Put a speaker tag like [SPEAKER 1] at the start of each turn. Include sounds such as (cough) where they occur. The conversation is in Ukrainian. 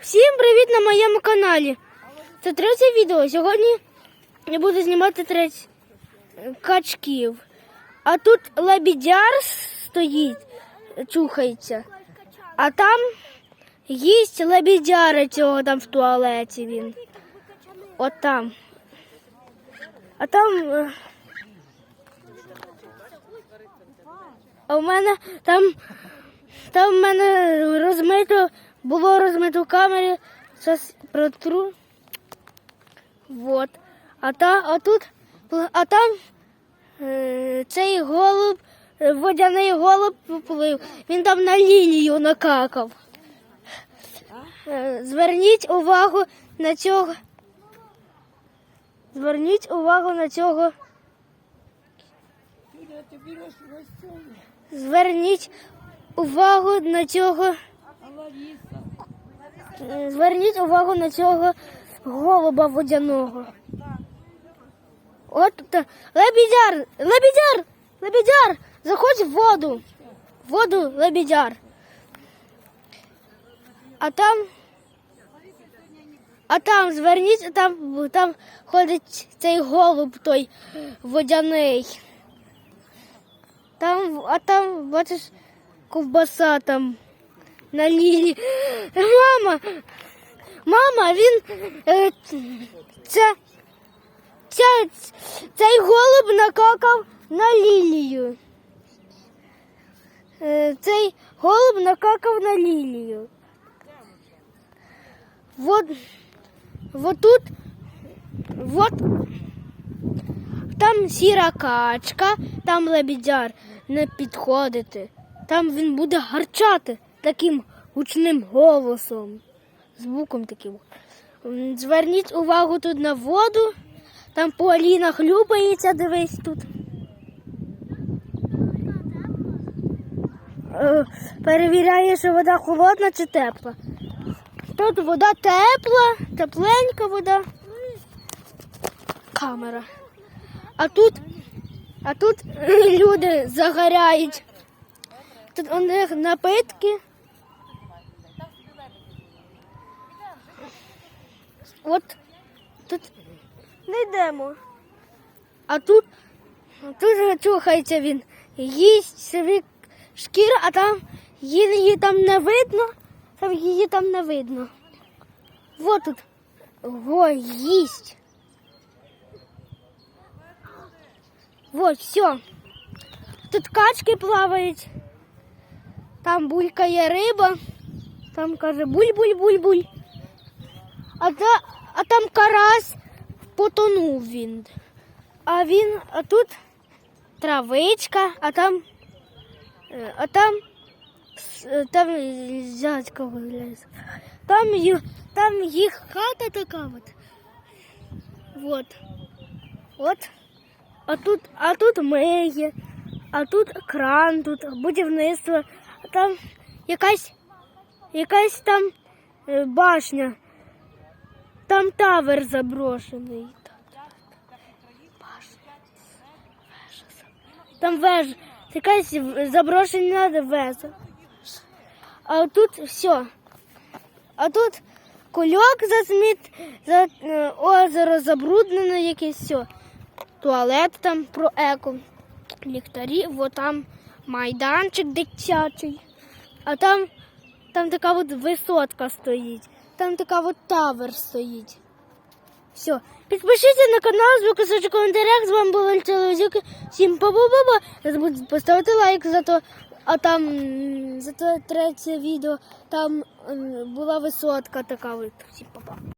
[SPEAKER 1] Всім привіт на моєму каналі. Це третє відео. Сьогодні я буду знімати треть качків. А тут лебідяр стоїть, чухається. А там їсть лебідяра цього там в туалеті він. От там. А там. е, А в мене там там в мене розмито, було розмито в камері. Зараз протру. Вот. А, та, а тут, а там е, цей голуб, е, водяний голуб поплив. Він там на лілію накакав. Е, Зверніть увагу на цього. Зверніть увагу на цього. Зверніть увагу на цього. Зверніть увагу на цього голуба водяного. От та- лебідяр, лебідяр, лебідяр, заходь в воду. В воду лебідяр. А там, а там, зверніть, там, там ходить цей голуб той водяний. Там, а там, бачиш, ковбаса там на лілі. Мама, мама, він е, ця, ця, цей голуб накакав на лілію. Е, цей голуб накакав на лілію. Вот, вот тут, вот там сіра качка, там лебідяр не підходити. Там він буде гарчати таким гучним голосом, звуком таким. Зверніть увагу тут на воду. Там Поліна хлюпається, дивись тут. Е, Перевіряє, що вода холодна чи тепла. Тут вода тепла, тепленька вода. Камера. А тут, а тут (laughs) люди загоряють. Тут у них напитки. От тут не йдемо. А тут, тут чухається він. Їсть собі шкіру, а там її там не видно. Там її там не видно. Вот тут. Во, їсть. Вот, все. Тут качки плавають. Там булькає риба. Там каже буль-буль-буль-буль. А, та, а там карась потонув він. А він, а тут травичка, а там, е, а там, е, там зятька гуляє. Там, ї- там їх хата така от. Вот. От. А тут, а тут миє, а тут кран, тут будівництво, а там якась, якась там е, башня. Там тавер заброшений. Там вежа. Якась заброшена вежа. А тут все. А тут кульок засміт, за, е, озеро забруднене якесь все. Туалет там про еко. Ліхтарі, во там майданчик дитячий. А там, там така от висотка стоїть. Там така от тавер стоїть. Все. Підпишіться на канал, звукосочок в коментарях. З вами була Телевізюки. Всім па-па-па-па. Забудьте поставити лайк за то, а там за то третє відео. Там була висотка така. Всім па-па.